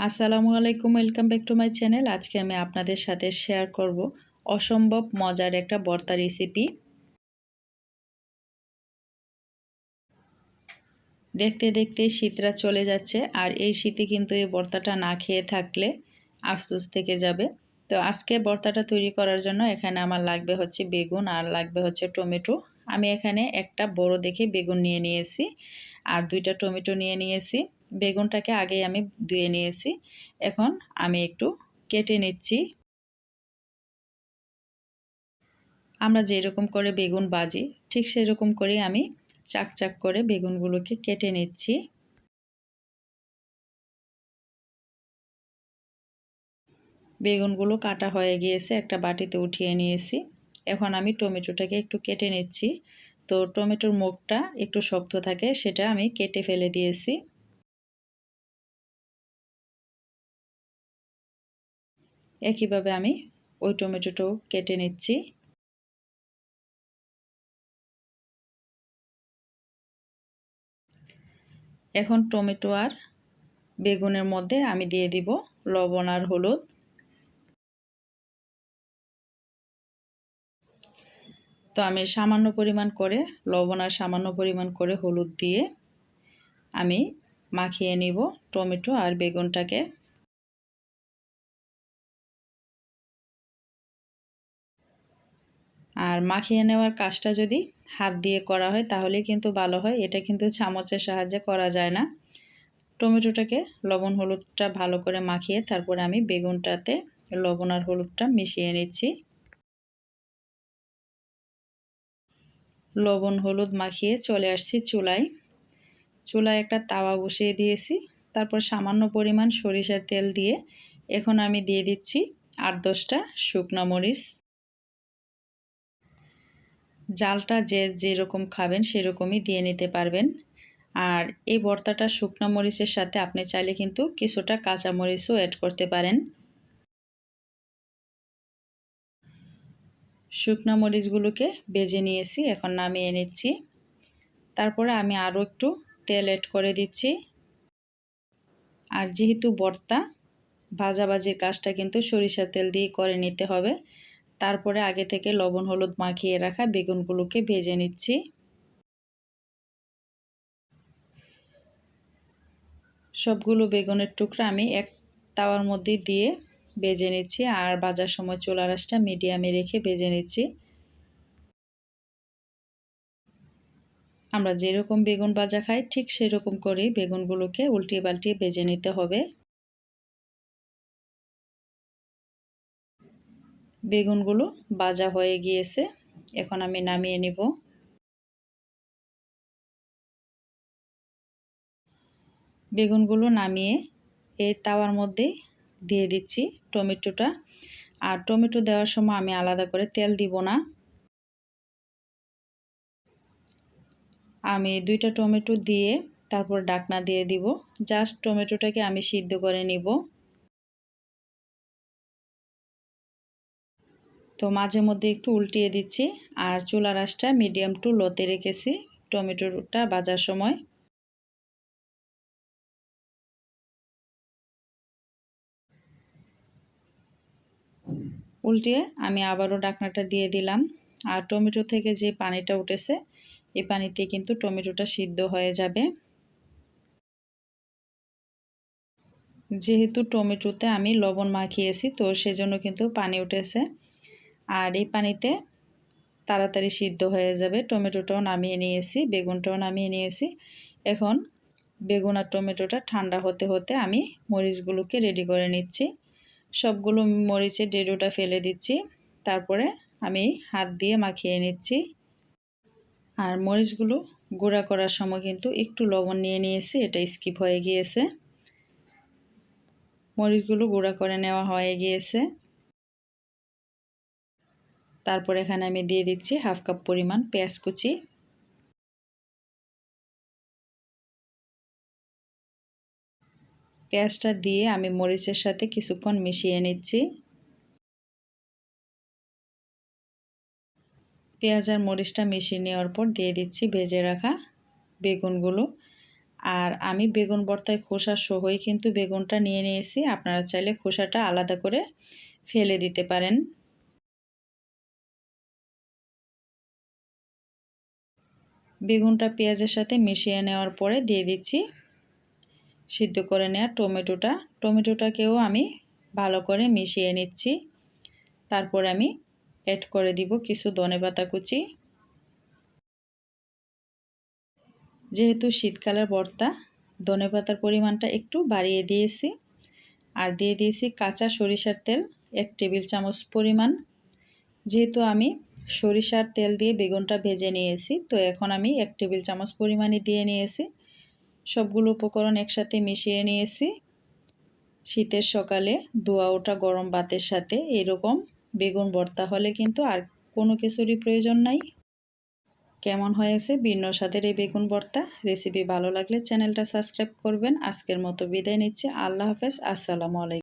আসসালামু আলাইকুম welcome back to my channel আজকে আমি আপনাদের সাথে শেয়ার করব অসম্ভব মজার একটা ভর্তা রেসিপি দেখতে দেখতে শীতরা চলে যাচ্ছে আর এই শীতে কিন্তু এই ভর্তাটা না খেয়ে থাকলে আফসোস থেকে যাবে। তো আজকে ভর্তাটা তৈরি করার জন্য এখানে আমার লাগবে হচ্ছে বেগুন আর লাগবে হচ্ছে টমেটো। আমি এখানে একটা বড় দেখে বেগুন নিয়ে নিয়েছি আর দুইটা টমেটো নিয়ে নিয়েছি। বেগুনটাকে আগে আমি ধুয়ে নিয়েছি। এখন আমি একটু কেটে নিচ্ছি। আমরা যেরকম করে বেগুন বাজি, ঠিক সেরকম করে আমি চাক চাক করে বেগুনগুলোকে কেটে নিচ্ছি। বেগুনগুলো কাটা হয়ে গিয়েছে, একটা বাটিতে উঠিয়ে নিয়েছি। এখন আমি টমেটোটাকে একটু কেটে নিচ্ছি। তো টমেটোর মুখটা একটু শক্ত থাকে, সেটা আমি কেটে ফেলে দিয়েছি। একইভাবে আমি ওই টমেটোটাও কেটে নিচ্ছি। এখন টমেটো আর বেগুনের মধ্যে আমি দিয়ে দিব লবণ আর হলুদ। তো আমি সামান্য পরিমাণ করে লবণ আর সামান্য পরিমাণ করে হলুদ দিয়ে আমি মাখিয়ে নিব টমেটো আর বেগুনটাকে। আর মাখিয়ে নেওয়ার কাজটা যদি হাত দিয়ে করা হয় তাহলে কিন্তু ভালো হয়। এটা কিন্তু চামচের সাহায্যে করা যায় না। টমেটোটাকে লবণ হলুদটা ভালো করে মাখিয়ে তারপরে আমি বেগুনটাতে লবণ আর হলুদটা মিশিয়ে নিচ্ছি। লবণ হলুদ মাখিয়ে চলে আসছি চুলায়। চুলায় একটা তাওয়া বসিয়ে দিয়েছি। তারপর সামান্য পরিমাণ সরিষার তেল দিয়ে এখন আমি দিয়ে দিচ্ছি আট দশটা শুকনো মরিচ। জালটা যে যেরকম খাবেন সেরকমই দিয়ে নিতে পারবেন। আর এই ভর্তাটা শুকনো মরিচের সাথে আপনি চাইলে কিন্তু কিছুটা কাঁচা মরিচও অ্যাড করতে পারেন। শুকনো মরিচগুলোকে বেজে নিয়েছি, এখন নামিয়ে নিচ্ছি। তারপরে আমি আরও একটু তেল অ্যাড করে দিচ্ছি। আর যেহেতু ভর্তা ভাজাভাজির কাজটা কিন্তু সরিষার তেল দিয়ে করে নিতে হবে। তারপরে আগে থেকে লবণ, হলুদ মাখিয়ে রাখা বেগুনগুলোকে ভেজে নিচ্ছি। সবগুলো বেগুনের টুকরা আমি এক তাওয়ার মধ্যে দিয়ে বেজে নিচ্ছি আর বাজার সময় চোলা রাসটা মিডিয়ামে রেখে বেজে নিচ্ছি। আমরা যেরকম বেগুন ভাজা খাই, ঠিক সেরকম করেই বেগুনগুলোকে উল্টিয়ে পাল্টিয়ে বেজে নিতে হবে। বেগুনগুলো বাজা হয়ে গিয়েছে। এখন আমি নামিয়ে নিব। বেগুনগুলো নামিয়ে এই তাওয়ার মধ্যে দিয়ে দিচ্ছি টমেটোটা। আর টমেটো দেওয়ার সময় আমি আলাদা করে তেল দিব না। আমি দুইটা টমেটো দিয়ে তারপর ডাকনা দিয়ে দিব। জাস্ট টমেটোটাকে আমি সিদ্ধ করে নিব। তো মাঝে মধ্যে একটু উল্টিয়ে দিচ্ছি। আর চুলা রাসটা মিডিয়াম টু লোতে রেখেছি টমেটোটা বাজার সময়। উল্টিয়ে আমি আবারও ডাকনাটা দিয়ে দিলাম। আর টমেটো থেকে যে পানিটা উঠেছে এই পানিতে কিন্তু টমেটোটা সিদ্ধ হয়ে যাবে। যেহেতু টমেটোতে আমি লবণ মাখিয়েছি, তো সেজন্য কিন্তু পানি উঠেছে। আর এই পানিতে তাড়াতাড়ি সিদ্ধ হয়ে যাবে। টমেটোটাও নামিয়ে নিয়েছি, বেগুনটাও নামিয়ে নিয়েছি। এখন বেগুন আর টমেটোটা ঠান্ডা হতে হতে আমি মরিচগুলোকে রেডি করে নিচ্ছি। সবগুলো মরিচের ডেডোটা ফেলে দিচ্ছি। তারপরে আমি হাত দিয়ে মাখিয়ে নিচ্ছি। আর মরিচগুলো গুঁড়া করার সময় কিন্তু একটু লবণ নিয়ে নিয়েছি, এটা স্কিপ হয়ে গিয়েছে। মরিচগুলো গুঁড়া করে নেওয়া হয়ে গিয়েছে। তারপর এখানে আমি দিয়ে দিচ্ছি হাফ কাপ পরিমাণ পেঁয়াজ কুচি। পেঁয়াজটা দিয়ে আমি মরিচের সাথে কিছুক্ষণ মিশিয়ে নিচ্ছি। পেঁয়াজ আর মরিচটা মিশিয়ে নেওয়ার পর দিয়ে দিচ্ছি ভেজে রাখা বেগুনগুলো। আর আমি বেগুন ভর্তায় খোসা সহই কিন্তু বেগুনটা নিয়ে নিয়েছি, আপনারা চাইলে খোসাটা আলাদা করে ফেলে দিতে পারেন। বেগুনটা পেঁয়াজের সাথে মিশিয়ে নেওয়ার পরে দিয়ে দিচ্ছি সিদ্ধ করে নেওয়া টমেটোটা। টমেটোটাকেও আমি ভালো করে মিশিয়ে নিচ্ছি। তারপর আমি অ্যাড করে দিব কিছু ধনে পাতা কুচি। যেহেতু শীতকালের বর্তা ধনে পাতার পরিমাণটা একটু বাড়িয়ে দিয়েছি। আর দিয়ে দিয়েছি কাঁচা সরিষার তেল, এক টেবিল চামচ পরিমাণ। যেহেতু আমি সরিষার তেল দিয়ে বেগুনটা ভেজে নিয়েছি। তো এখন আমি এক টেবিল চামচ পরিমাণে দিয়ে নিয়েছি। সবগুলো উপকরণ একসাথে মিশিয়ে নিয়েছি। শীতের সকালে দোয়া ওটা গরম ভাতের সাথে এরকম বেগুন ভর্তা হলে কিন্তু আর কোনো কিছুরই প্রয়োজন নাই। কেমন হয়েছে ভিন্ন স্বাদের এই বেগুন ভর্তা? রেসিপি ভালো লাগলে চ্যানেলটা সাবস্ক্রাইব করবেন। আজকের মতো বিদায় নিচ্ছে। আল্লাহ হাফেজ। আসসালামু আলাইকুম।